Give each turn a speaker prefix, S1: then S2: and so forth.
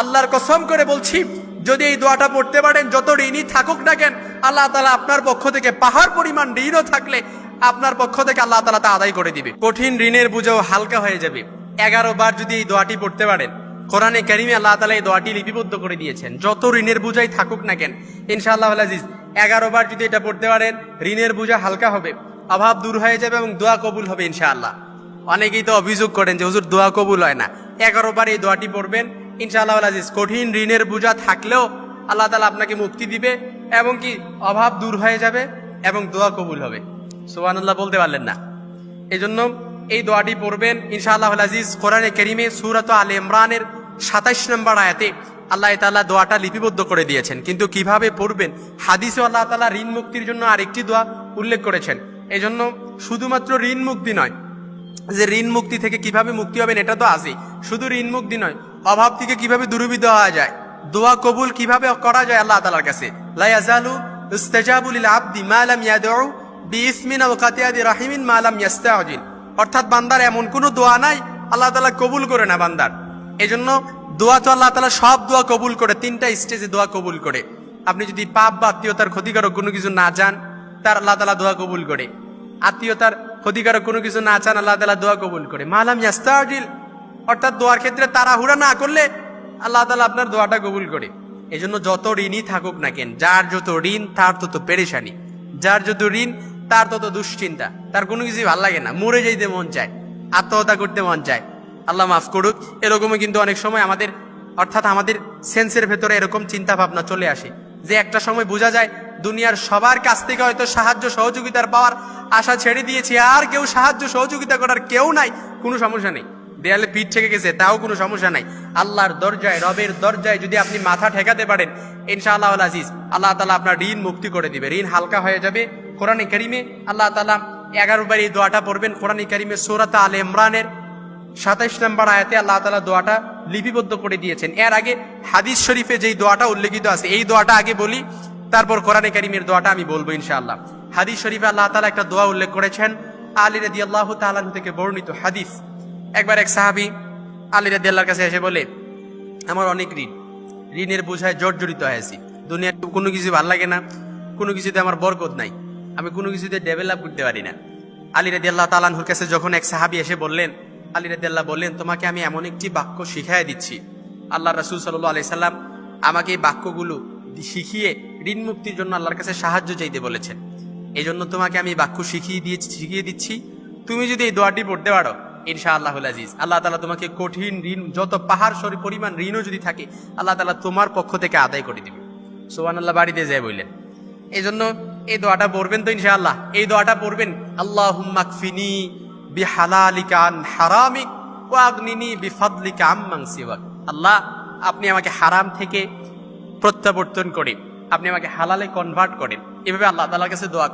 S1: আল্লাহর কসম করে বলছি, যদি এই দোয়াটা পড়তে পারেন, যত ঋণই থাকুক না কেন, আল্লাহ তালা আপনার পক্ষ থেকে পাহাড় পরিমাণ ঋণও থাকলে আপনার পক্ষ থেকে আল্লাহ তালা তা আদায় করে দিবে। কঠিন ঋণের বুঝাও হালকা হয়ে যাবে। এগারো বার যদি এই দোয়াটি পড়তে পারেন, কোরআনে কারিমে আল্লাহ তালা এই দোয়াটি লিপিবদ্ধ করে দিয়েছেন। যত ঋণের বুঝাই থাকুক না কেন, ইনশাআল্লাহ আজিজ, এগারো বার যদি এটা পড়তে পারেন, ঋণের বুঝা হালকা হবে, অভাব দূর হয়ে যাবে এবং দোয়া কবুল হবে ইনশাআল্লাহ। অনেকেই তো অভিযোগ করেন যে, হুজুর, দোয়া কবুল হয় না। এগারো বার এই দোয়াটি পড়বেন ইনশাআল্লাহ আজিজ, কঠিন ঋণের বোঝা থাকলেও আল্লাহ তালা আপনাকে মুক্তি দিবে এবং কি অভাব দূর হয়ে যাবে এবং দোয়া কবুল হবে। সুবহানাল্লাহ বলতে পারলেন না। এই জন্য এই দোয়াটি পড়বেন ইনশাআল্লাহ আজিজ কোরআনে কেরিমে সুরাত আল ইমরানের সাতাইশ নম্বর আয়াতে আল্লাহ তাআলা দোয়াটা লিপিবদ্ধ করে দিয়েছেন। কিন্তু কীভাবে পড়বেন? হাদিসে আল্লাহ তাআলা ঋণ মুক্তির জন্য আরেকটি দোয়া উল্লেখ করেছেন। এই জন্য শুধুমাত্র ঋণ মুক্তি নয়, যে ঋণ মুক্তি থেকে কীভাবে মুক্তি হবেন এটা তো আছেই শুধু ঋণ মুক্তি নয় অভাব থেকে কীভাবে দূরীভূত হওয়া যায়? দোয়া কবুল কীভাবে করা যায় আল্লাহ তালার কাছে? লা ইয়াজালু ইস্তাজাবু লিল আবদি মা লাম ইয়াদউ বিইসমিন আও কাতিয়াদি রাহিমিন মা লাম অর্থাৎ বান্দার এমন কোনো দোয়া নাই, আল্লাহ তাআলা কবুল করে না বান্দার। এজন্য দোয়া তো আল্লাহ তাআলা সব দোয়া কবুল করে, তিনটা স্টেজে দোয়া কবুল করে। আপনি যদি পাপ বা আত্মীয়তার ক্ষতিকারক কোনো কিছু না যান তার আল্লাহ তাআলা দোয়া কবুল করে। আত্মীয়তার ক্ষতিকারক কোনো কিছু না চান, আল্লাহ তালা দোয়া কবুল করে। মালাম ইয়াস্তাজিল অর্থাৎ দোয়ার ক্ষেত্রে তাড়াহুড়া না করলে আল্লাহ তালা আপনার দোয়াটা কবুল করে। এই জন্য যত ঋণই থাকুক না কেন, যার যত ঋণ, তার তত পেরেশানি। যার যত ঋণ, তার তত দুশ্চিন্তা। তার কোনো কিছুই ভালো লাগে না। মরে যাইতে মন চায়, আত্মহত্যা করতে মন চায়। আল্লাহ মাফ করুক এরকমই কিন্তু অনেক সময় আমাদের, অর্থাৎ আমাদের সেন্সের ভেতরে এরকম চিন্তা ভাবনা চলে আসে। যে একটা সময় বোঝা যায়, দুনিয়ার সবার কাছ থেকে হয়তো সাহায্য সহযোগিতার পাওয়ার আশা ছেড়ে দিয়েছি, আর কেউ সাহায্য সহযোগিতা করার কেউ নাই, কোনো সমস্যা নেই। দেয়ালে পিঠ থেকে গেছে, তাও কোনো সমস্যা নাই। আল্লাহর দরজায়, রবের দরজায় যদি আপনি মাথা ঠেকাতে পারেন, ইনশাআল্লাহ আজিজ, আল্লাহ তালা আপনার ঋণ মুক্তি করে দিবে। ঋণ হালকা হয়ে যাবে। কোরআনে করিমে আল্লাহ তালা এগারো বার এই দোয়াটা পড়বেন। কোরআনে করিমে সোরাতা আল ইমরানের সাতাইশ নম্বর আয়াতে আল্লাহ তালা দোয়াটা লিপিবদ্ধ করে দিয়েছেন। এর আগে হাদিস শরীফে যেই দোয়াটা উল্লেখিত আছে, এই দোয়াটা আগে বলি, তারপর কোরআনে কারিমের দোয়াটা আমি বলব ইনশাআল্লাহ। হাদিস শরীফে আল্লাহ তালা একটা দোয়া উল্লেখ করেছেন, আলী রাদি আল্লাহ তালাহ থেকে বর্ণিত হাদিস। একবার এক সাহাবি আলী রাদি আল্লাহর কাছে এসে বলে, আমার অনেক ঋণ। ঋণের বোঝায় জর্জরিত হয়েছি। দুনিয়ার কোনো কিছু ভালো লাগে না। কোনো কিছুতে আমার বরকত নাই। আমি কোনো কিছুতে ডেভেলপ করতে পারি না। আলী রাদি তালানহুর কাছে যখন এক সাহাবি এসে বললেন, আলী রাদি আল্লাহ বললেন, তোমাকে আমি এমন একটি বাক্য শিখাই দিচ্ছি। আল্লাহ রাসুল সাল্লাহ আলি সাল্লাম আমাকে এই বাক্যগুলো শিখিয়ে ঋণ মুক্তির জন্য আল্লাহর কাছে সাহায্য চাইতে বলেছেন। এই জন্য তোমাকে আমি বাক্য শিখিয়ে দিয়ে, শিখিয়ে দিচ্ছি। তুমি যদি এই দোয়াটি পড়তে পারো ইনশা আল্লাহ আজিজ। আল্লাহ তালা তোমাকে কঠিন ঋণ, যত পাহাড় সরি পরিমাণ ঋণও যদি থাকে, আল্লাহ তালা তোমার পক্ষ থেকে আদায় করে দিবে। সোহান আল্লাহ বাড়িতে যায় বললেন। এই জন্য এই দোয়াটা পড়বেন তো ইনশাআল্লাহ? এই দোয়াটা পড়বেন আল্লাহ হুম্মাকফিনি বিহালালিকা আন হারামিক ও আগ্নিনি বিফাদলিকা আম্মাং আল্লাহ, আপনি আমাকে হারাম থেকে প্রত্যাবর্তন করে আপনি আমাকে হালালে কনভার্ট করেন। এভাবে আল্লাহ তালার কাছে দোয়া